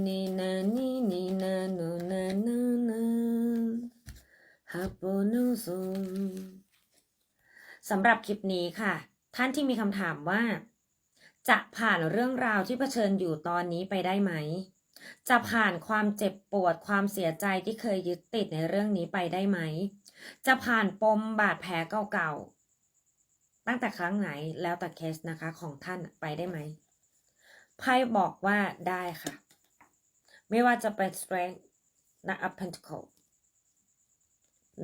นี่นานี่นี่นาโนนานานาฮับโบโนโซสำหรับคลิปนี้ค่ะ ท่านที่มีคำถามว่า จะผ่านเรื่องราวที่เผชิญอยู่ตอนนี้ไปได้ไหม จะผ่านความเจ็บปวดความเสียใจที่เคยยึดติดในเรื่องนี้ไปได้ไหม จะผ่านปมบาดแผลเก่าๆ ตั้งแต่ครั้งไหนแล้วแต่เคสนะคะของท่านไปได้ไหมไพ่บอกว่าได้ค่ะ ไม่ว่าจะเป็น strength นะ up pentacle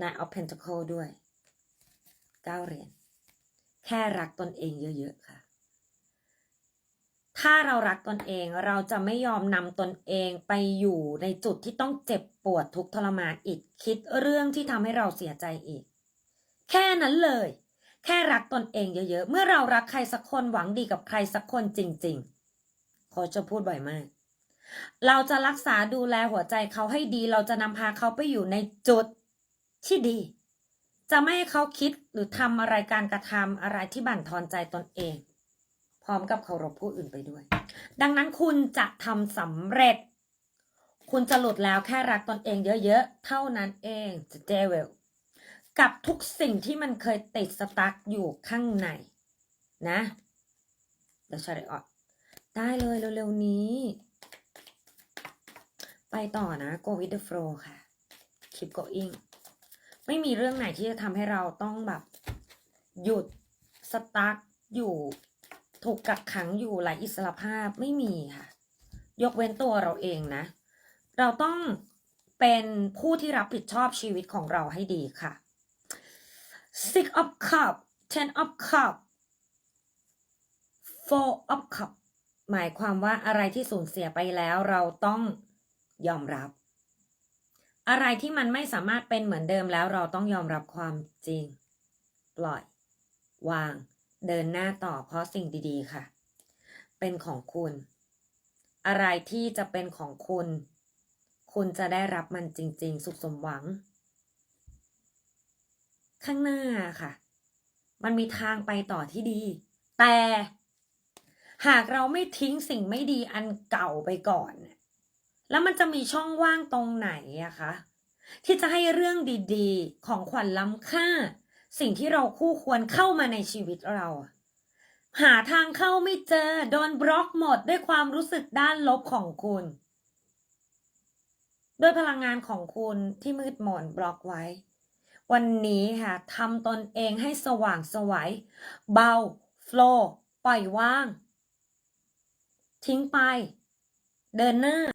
นะ up pentacle ด้วยเก้าเหรียญแค่รักตนเองเยอะ ๆ ค่ะ ถ้าเรารักตนเองเราจะไม่ยอมนำตนเองไปอยู่ในจุดที่ต้องเจ็บปวดทุกทรมานอีก คิดเรื่องที่ทำให้เราเสียใจอีก แค่นั้นเลย แค่รักตนเองเยอะ ๆ เมื่อเรารักใครสักคนหวังดีกับใครสักคนจริง ๆ โค้ชจะพูดบ่อยมาก เราจะรักษาดูแลหัวใจเขาให้ดี เราจะนำพาเขาไปอยู่ในจุดที่ดี จะไม่ให้เขาคิดหรือทำอะไรการกระทำอะไรที่บั่นทอนใจตนเอง พร้อมกับเคารพผู้อื่นไปด้วย ดังนั้นคุณจะทำสำเร็จ คุณจะหลุดแล้วแค่รักตนเองเยอะๆ เท่านั้นเองจะเจเวลกับทุกสิ่งที่มันเคยติดสตั๊กอยู่ข้างใน นะเดี๋ยวชาร์ออดได้เลยเร็วๆนี้ ต่อนะ go with the flow ค่ะ keep going ไม่มีเรื่องไหนที่จะทำให้เราต้องแบบ หยุดสตั๊กอยู่ ถูกกักขังอยู่ไร้อิสระภาพไม่มีค่ะ ยกเว้นตัวเราเองนะ เราต้องเป็นผู้ที่รับผิดชอบชีวิตของเราให้ดีค่ะ six of cup ten of cup four of cup หมายความว่าอะไรที่สูญเสียไปแล้วเราต้อง ยอมรับ อะไรที่มันไม่สามารถเป็นเหมือนเดิมแล้วเราต้องยอมรับความจริง ปล่อย วาง เดินหน้าต่อเพราะสิ่งดีๆค่ะ เป็นของคุณ อะไรที่จะเป็นของคุณ คุณจะได้รับมันจริง ๆ สุขสมหวัง ข้างหน้าค่ะ มันมีทางไปต่อที่ดี แต่หากเราไม่ทิ้งสิ่งไม่ดีอันเก่าไปก่อน แล้วมันจะมีช่องว่างตรงไหนอะคะ ที่จะให้เรื่องดีๆ ของขวัญล้ำค่า สิ่งที่เราคู่ควรเข้ามาในชีวิตเรา หาทางเข้าไม่เจอ โดนบล็อกหมดด้วยความรู้สึกด้านลบของคุณ ด้วยพลังงานของคุณที่มืดมนบล็อกไว้ วันนี้ค่ะทำตนเองให้สว่างสวัยเบาโฟลว์ปล่อยว่าง ทิ้งไป เดินหน้า